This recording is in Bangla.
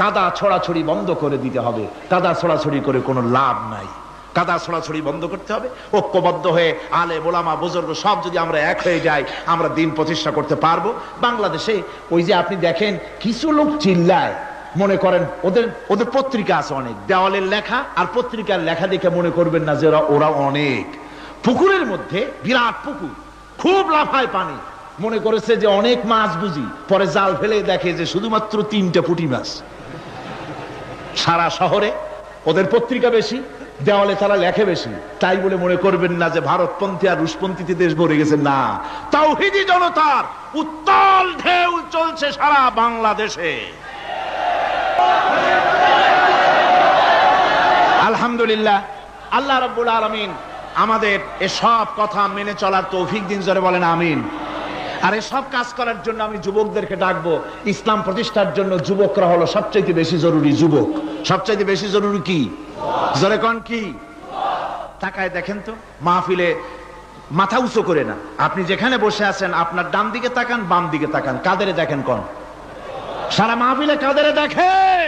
কাদা ছড়াছড়ি বন্ধ করে দিতে হবে। কাদা ছড়াছড়ি করে কোনো লাভ নাই। কাদা ছড়াছড়ি বন্ধ করতে হবে। ঐক্যবদ্ধ হয়ে আলে বোলামা বুজুর্গ সব যদি আমরা এক হয়ে যাই, আমরা দিন প্রতিষ্ঠা করতে পারব। বাংলাদেশে ওই যে আপনি দেখেন, কিছু লোক চিল্লায়। মনে করেন, ওদের ওদের পত্রিকা আছে অনেক। দেওয়ালের লেখা আর পত্রিকার লেখা দেখে মনে করবেন না যে ওরা অনেক। পুকুরের মধ্যে বিরাট পুকুর। খুব লাফায় পানি। মনে করেছে যে অনেক মাছ বুঝি, পরে জাল ফেলে দেখে যে শুধুমাত্র তিনটা পুঁটি মাছ। সারা শহরে ওদের পত্রিকা বেশি, দেওয়ালে তারা লেখে বেশি। তাই বলে মনে করবেন না যে ভারতপন্থী আর রুশপন্থীতে দেশ ভরে গেছে, না। তাওহিদি জনতার উত্তাল ঢেউ চলছে সারা বাংলাদেশে। আলহামদুলিল্লাহ, আল্লাহ রাব্বুল আলামিন আমাদের এসব কথা মেনে চলার তৌফিক দিন জোরে বলেন, আমিন। আর এসব কাজ করার জন্য আমি যুবকদেরকে ডাকবো। ইসলাম প্রতিষ্ঠার জন্য যুবকরা হলো সবচাইতে বেশি জরুরি যুবক। সবচাইতে বেশি জরুরি কি? জোরে কন কি? তাকায় দেখেন তো, মাহফিলে মাথা উঁচু করে না। আপনি যেখানে বসে আছেন, আপনার ডান দিকে তাকান, বাম দিকে তাকান। কাদের দেখেন কোন? সারা মাহফিলে কাদের দেখেন?